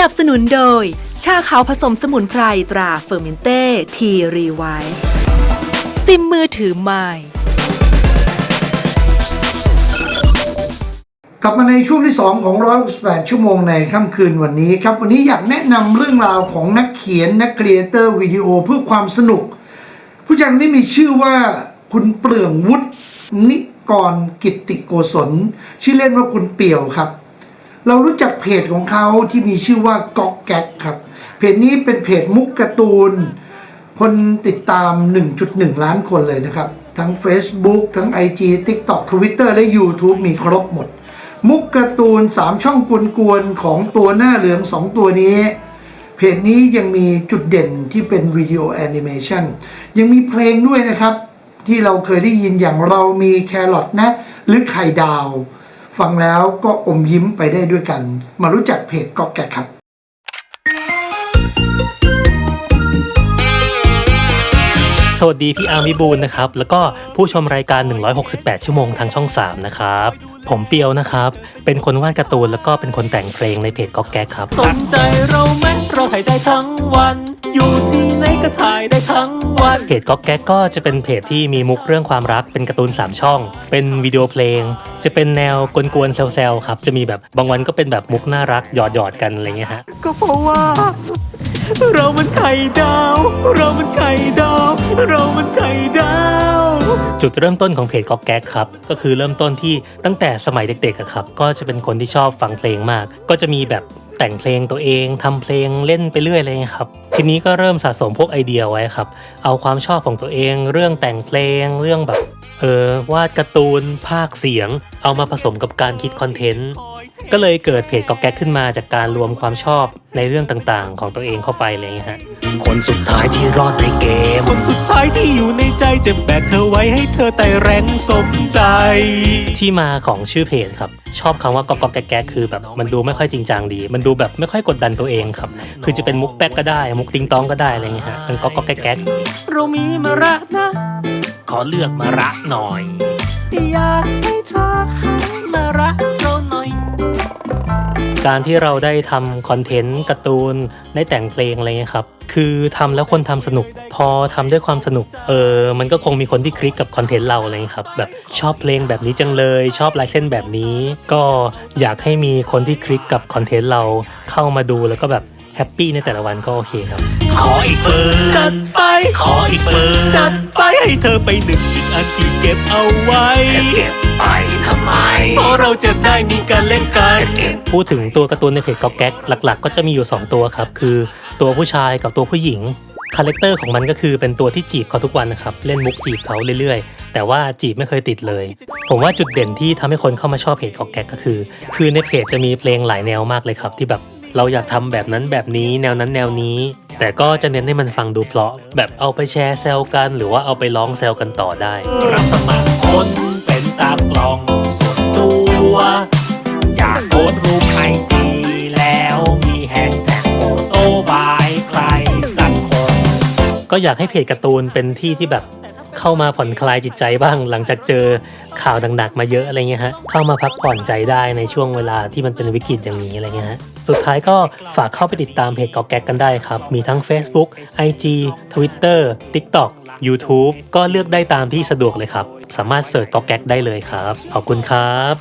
นับสนุนโดย ชาขาวผสมสมุนไพรตราเฟอร์มินเต้ ทีรีไวซิมมือถือใหม่กลับมาในช่วงที่ 2 ของ168ชั่วโมงในค่ำคืนวันนี้ครับ วันนี้อยากแนะนำเรื่องราวของนักเขียนนักครีเอเตอร์วิดีโอเพื่อความสนุก ผู้จัดนี้มีชื่อว่าคุณเปลืองวุฒินิกรกิตติโกศลชื่อเล่นว่าคุณเปี่ยวครับ เรารู้จักเพจของเขาที่มีชื่อว่าก๊อกแก๊กครับ เพจนี้เป็นเพจมุกการ์ตูน คนติดตาม 1.1 ล้านคนเลยนะครับ ทั้ง Facebook ทั้ง IG TikTok Twitter และ YouTube มีครบหมด มุกการ์ตูน 3 ช่องกวนๆของตัวหน้าเหลือง 2 ตัวนี้ เพจนี้ยังมีจุดเด่นที่เป็นวิดีโอแอนิเมชันยังมีเพลงด้วยนะครับ ที่เราเคยได้ยินอย่างเรามีแครอทนะ หรือไข่ดาว ฟังแล้วก็อมยิ้มไปได้ด้วยกัน มารู้จักเพจก๊อกแกะครับ สวัสดีพี่อาร์มวิบูลย์นะครับ แล้วก็ผู้ชมรายการ 168 ชั่วโมงทางช่อง 3 นะครับ ผมเปียวนะครับ เป็นคนวาดการ์ตูนแล้วก็เป็นคนแต่งเพลงในเพจก๊อกแก๊กครับ สนใจเราไหมเราถ่ายได้ทั้งวัน อยู่ที่ไหนก็ถ่ายได้ทั้งวัน เพจก๊อกแก๊กก็จะเป็นเพจที่มีมุกเรื่องความรักเป็นการ์ตูน 3 ช่อง เป็นวิดีโอเพลง จะเป็นแนวกวนๆแซวๆครับ จะมีแบบบางวันก็เป็นแบบมุกน่ารักหยอดๆกันอะไรเงี้ยฮะ ก็เพราะว่า เรามันไข่ดาว เรามันไข่ดาว เรามันไข่ดาว จุดเริ่มต้นของเพจก๊อกแก๊กครับ ก็คือเริ่มต้นที่ตั้งแต่สมัยเด็กๆอะครับ ก็จะเป็นคนที่ชอบฟังเพลงมาก ก็จะมีแบบแต่งเพลงตัวเองทำเพลงเล่นไปเรื่อยอะไรเงี้ยครับ ทีนี้ก็เริ่มสะสมพวกไอเดียไว้ครับ เอาความชอบของตัวเอง เรื่องแต่งเพลง เรื่องแบบ เออวาดการ์ตูน ภาคเสียง เอามาผสมกับการคิดคอนเทนต์ ก็เลยเกิดเพจก๊อกแก๊กขึ้นมาจากการรวมความชอบในเรื่องต่างๆ ของตัวเองเข้าไปอะไรอย่างเลยฮะคนสุดท้ายที่รอดในเกม คนสุดท้ายที่อยู่ในใจจะแบกเธอไว้ให้เธอไต่แรงสมใจ ที่มาของชื่อเพจครับ ชอบคำว่าก๊อกก๊อกแก๊กแก๊กคือแบบมันดูไม่ค่อยจริงจังดี มันดูแบบไม่ค่อยกดดันตัวเองครับ คือจะเป็นมุกแป๊กก็ได้ มุกติงตองก็ได้อะไรอย่างเงี้ยฮะมันก๊อกก๊อกแก๊กแก๊กเรามีมาระนะ ขอเลือกมาระหน่อย อยากให้เธอ การที่เราได้ทำคอนเทนต์การ์ตูนได้แต่งเพลงอะไรเงี้ยครับคือทำแล้วคนทำสนุก พอทำด้วยความสนุกเออมันก็คงมีคนที่คลิกกับคอนเทนต์เราอะไรเงี้ยครับแบบชอบเพลงแบบนี้จังเลย ชอบลายเส้นแบบนี้ ก็อยากให้มีคนที่คลิกกับคอนเทนต์เราเข้ามาดูแล้วก็แบบแฮปปี้ในแต่ละวันก็โอเคครับ ขออีกปืนจัดไป ขออีกปืนจัดไปให้เธอไปหนึ่งอีกอันที่เก็บเอาไว้ เก็บไปทำไม เพราะเราจะได้มีการเล่นกันพูดถึงตัวการ์ตูนในเพจก๊อกแก๊กหลัก ๆ ก็จะมีอยู่ 2 ตัวครับ คือตัวผู้ชายกับตัวผู้หญิงคาแรคเตอร์ของมันก็คือเป็นตัวที่จีบเขาทุกวันนะครับ เล่นมุกจีบเขาเรื่อยๆ แต่ว่าจีบไม่เคยติดเลย ผมว่าจุดเด่นที่ทำให้คนเข้ามาชอบเพจก๊อกแก๊กก็คือ คือในเพจจะมีเพลงหลายแนวมากเลยครับ ที่แบบเราอยากทำแบบนั้นแบบนี้ แนวนั้นแนวนี้ แต่ก็จะเน้นให้มันฟังดูเพราะ แบบเอาไปแชร์แซวกัน หรือว่าเอาไปร้องแซวกันต่อได้รับสมัครคนเป็นตากลองส่วนตัวอยากโพสรูปไอจีแล้วมีแฮชแท็กโฟโต้บายใครสักคนก็อยากให้เพจการ์ตูนเป็นที่ที่แบบเข้ามาผ่อนคลายจิตใจบ้าง หลังจากเจอข่าวหนักๆมาเยอะอะไรเงี้ยฮะเข้ามาพักผ่อนใจได้ในช่วงเวลาที่มันเป็นวิกฤตอย่างนี้อะไรเงี้ยฮะ สุดท้ายก็ฝากเข้าไปติดตามเพจกอแก๊กกันได้ครับ มีทั้ง Facebook IG Twitter TikTok YouTube ก็เลือกได้ตามที่สะดวกเลยครับ สามารถเสิร์ชกอแก๊กได้เลยครับ ขอบคุณครับ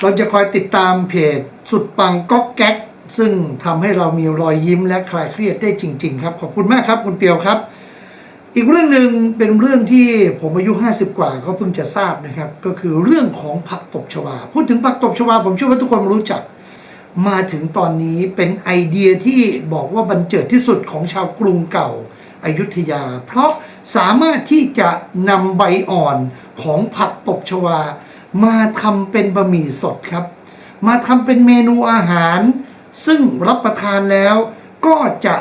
เราจะคอยติดตามเพจสุดปังก๊อกแก๊ก ซึ่งทำให้เรามีรอยยิ้มและคลายเครียดได้จริง ๆ ครับ ขอบคุณมากครับ คุณเปียวครับ อีกเรื่องหนึ่งเป็นเรื่องที่ผมอายุ 50 กว่าก็เพิ่งจะทราบนะครับ ก็คือเรื่องของผักตบชวา พูดถึงผักตบชวา ผมเชื่อว่าทุกคนรู้จัก มาถึงตอนนี้เป็นไอเดียที่บอกว่าบันเจิดที่สุดของชาวกรุงเก่าอายุทยา เพราะสามารถที่จะนำใบอ่อนของผักตบชวา มาทำเป็นบะหมี่สดครับ มาทำเป็นเมนูอาหาร ซึ่งรับประทานแล้วก็จะ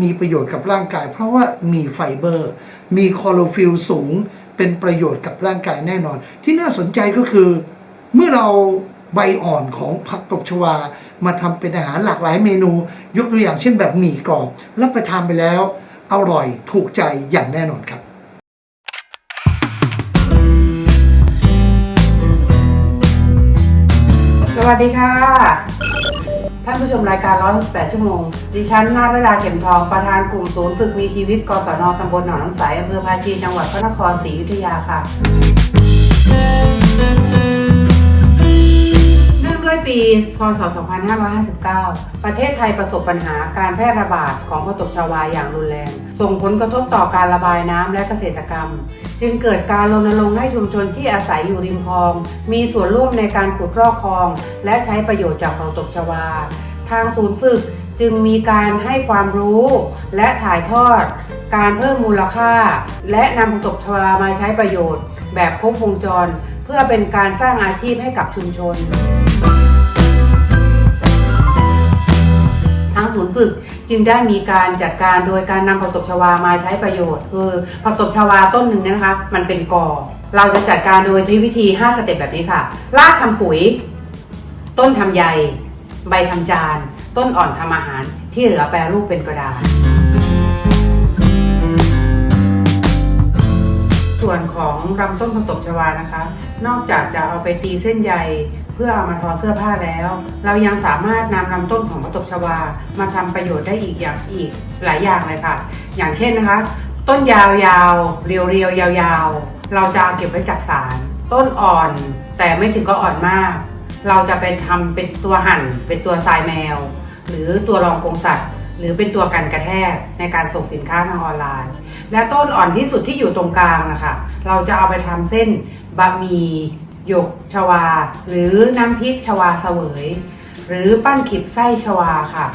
มีประโยชน์กับร่างกาย เพราะว่ามีไฟเบอร์ มีคลอโรฟิลสูง เป็นประโยชน์กับร่างกายแน่นอน ที่น่าสนใจก็คือ เมื่อเราใบอ่อนของผักตบชวา มาทำเป็นอาหารหลากหลายเมนู ยกตัวอย่างเช่นแบบหมี่กรอบรับประทานไปแล้ว อร่อยถูกใจอย่างแน่นอนครับสวัสดีค่ะ ท่านผู้ชมรายการ 168 ชั่วโมง ดิฉันนาฏดาเข็มทอง ประธานกลุ่มศูนย์ฝึกมีชีวิต กศนตำบลหนองน้ำใสอำเภอภาชี จังหวัดพระนครศรีอยุธยาค่ะ ด้วยปี พศ 2559 ประเทศไทยประสบปัญหาการแพร่ระบาดของผักตบชวาอย่างรุนแรง ส่งผลกระทบต่อการระบายน้ำและเกษตรกรรม จึงเกิดการรณรงค์ให้ชุมชนที่อาศัยอยู่ริมคลอง มีส่วนร่วมในการขุดรอกคลอง และใช้ประโยชน์จากผักตบชวา ทางศูนย์ฝึกจึงมีการให้ความรู้และถ่ายทอด การเพิ่มมูลค่า และนำผักตบชวามาใช้ประโยชน์ แบบครบวงจร เพื่อเป็นการสร้างอาชีพให้กับชุมชน ทางศูนย์ฝึกจึงได้มีการจัดการโดยการนำผักตบชวามาใช้ประโยชน์คือผักตบชวาต้นหนึ่งเนยนะคะ มันเป็นกอ เราจะจัดการโดยที่วิธี 5 สเต็ปแบบนี้ค่ะ รากทำปุ๋ย ต้นทำใย ใบทำจาน ต้นอ่อนทำอาหารที่เหลือแปรรูปเป็นกระดาษ ส่วนของลำต้นผักตบชวานะคะ นอกจากจะเอาไปตีเส้นใยเพื่อเอามาทอเสื้อผ้าแล้ว เรายังสามารถนำลำต้นของผักตบชวา มาทำประโยชน์ได้อีกอย่างอีกหลายอย่างเลยค่ะ อย่างเช่นนะคะ ต้นยาวๆเรียวๆยาวๆ เราจะเอาเก็บไว้จักสาร ต้นอ่อนแต่ไม่ถึงก็อ่อนมาก เราจะไปทำเป็นตัวหั่น เป็นตัวทรายแมว หรือตัวรองกรงสัตว์ หรือเป็นตัวกันกระแทกในการส่งสินค้าทางออนไลน์ และต้นอ่อนที่สุดที่อยู่ตรงกลางนะคะเราจะเอาไปทำเส้นบะหมี่หยกชวา หรือน้ำพริกชวาเสวย หรือปั้นขิบไส้ชวาค่ะ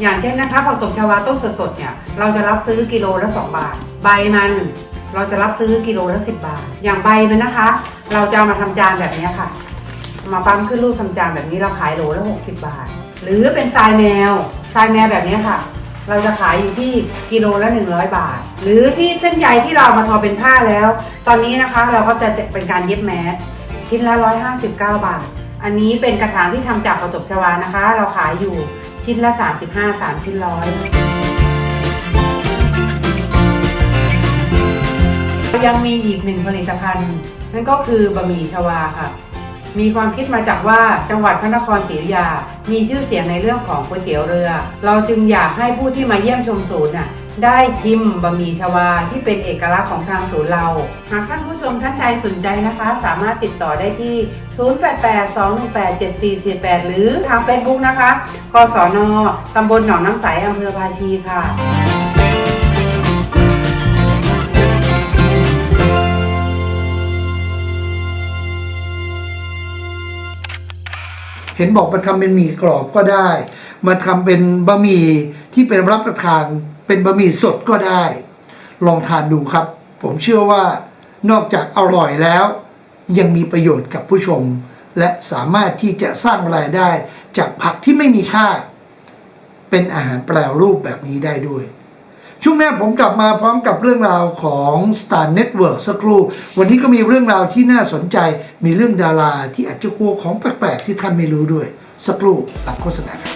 อย่างเช่นนะคะผักตบชวาต้นสดๆเนี่ยเราจะรับซื้อกิโลละ 2 บาท ใบมันเราจะรับซื้อกิโลละ 10 บาท อย่างใบมันนะคะ เราจะมาทำจานแบบนี้ค่ะ มาปั๊มขึ้นรูปทำจานแบบนี้เราขายโลละ60 บาท หรือเป็นทรายแมวทรายแมวแบบนี้ค่ะ เราจะขายอยู่ที่กิโลละ 100 บาท หรือที่เส้นใยที่เรามาทอเป็นผ้าแล้ว ตอนนี้นะคะเราก็จะเป็นการเย็บแมสชิ้นละ 159 บาท อันนี้เป็นกระถางที่ทำจากกระจกชวานะคะ เราขายอยู่ชิ้นละ 35 3ชิ้นร้อยยังมีอีกหนึ่งผลิตภัณฑ์ นั่นก็คือบะหมี่ชวาค่ะ มีความคิดมาจากว่าจังหวัดพระนครศรีอยุธยา มีชื่อเสียงในเรื่องของก๋วยเตี๋ยวเรือ เราจึงอยากให้ผู้ที่มาเยี่ยมชมศูนย์น่ะได้ชิมบะหมี่ชวาที่เป็นเอกลักษณ์ของทางศูนย์เรา หากท่านผู้ชมท่านใดสนใจนะคะ สามารถติดต่อได้ที่ 0882187448 หรือทาง Facebook นะคะกศนตำบลหนองน้ำใสอำเภอภาชีค่ะ เห็นบอกมาทำเป็นหมี่กรอบก็ได้ มาทำเป็นบะหมี่ที่เป็นรับประทาน เป็นบะหมี่สดก็ได้ ลองทานดูครับ ผมเชื่อว่านอกจากอร่อยแล้ว ยังมีประโยชน์กับผู้ชม และสามารถที่จะสร้างรายได้จากผักที่ไม่มีค่า เป็นอาหารแปรรูปแบบนี้ได้ด้วย ช่วงหน้าผมกลับมาพร้อมกับเรื่องราวของ Star Network สักครู่ วันนี้ก็มีเรื่องราวที่น่าสนใจ มีเรื่องดาราที่อาจจะกลัวของแปลกๆที่ท่านไม่รู้ด้วย สักครู่หลังโฆษณาครับ